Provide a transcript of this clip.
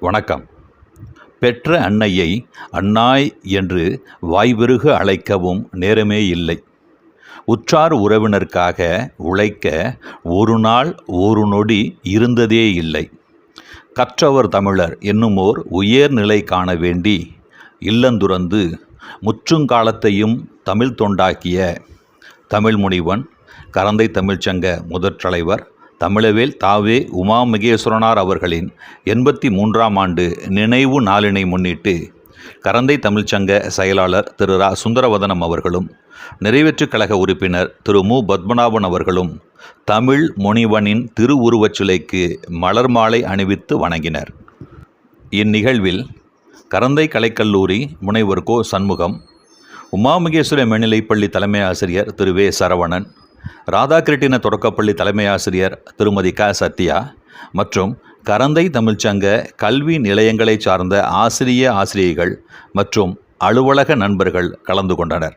வணக்கம். பெற்ற அன்னையை அன்னாய் என்று வாய்விருக அழைக்கவும் நேரமே இல்லை. உற்றார் உறவினருக்காக உழைக்க ஒரு நாள் ஒரு நொடி இருந்ததே இல்லை. கற்றவர் தமிழர் என்னுமோர் உயர்நிலை காண வேண்டி இல்லந்துறந்து முற்றுங்காலத்தையும் தமிழ் தொண்டாக்கிய தமிழ் முனிவன் கரந்தை தமிழ்ச்சங்க முதற் தலைவர் தமிழவேல் தாவே உமா மகேஸ்வரனார் அவர்களின் எண்பத்தி மூன்றாம் ஆண்டு நினைவு நாளினை முன்னிட்டு கரந்தை தமிழ்ச்சங்க செயலாளர் திரு ரா. சுந்தரவதனம் அவர்களும் நிறைவேற்றுக் கழக உறுப்பினர் திரு மு. பத்மநாபன் அவர்களும் தமிழ் முனிவனின் திருவுருவச் சிலைக்கு மலர் மாலை அணிவித்து வணங்கினர். இந்நிகழ்வில் கரந்தை கலைக்கல்லூரி முனைவர் கோ. சண்முகம் உமாமகேஸ்வர மேல்நிலைப்பள்ளி தலைமை ஆசிரியர் திரு வே. சரவணன் ராதாகிருட்டின தொடக்கப்பள்ளி தலைமை ஆசிரியர் திருமதி க. சத்யா மற்றும் கரந்தை தமிழ்ச்சங்க கல்வி நிலையங்களைச் சார்ந்த ஆசிரிய ஆசிரியைகள் மற்றும் அலுவலக நண்பர்கள் கலந்து கொண்டனர்.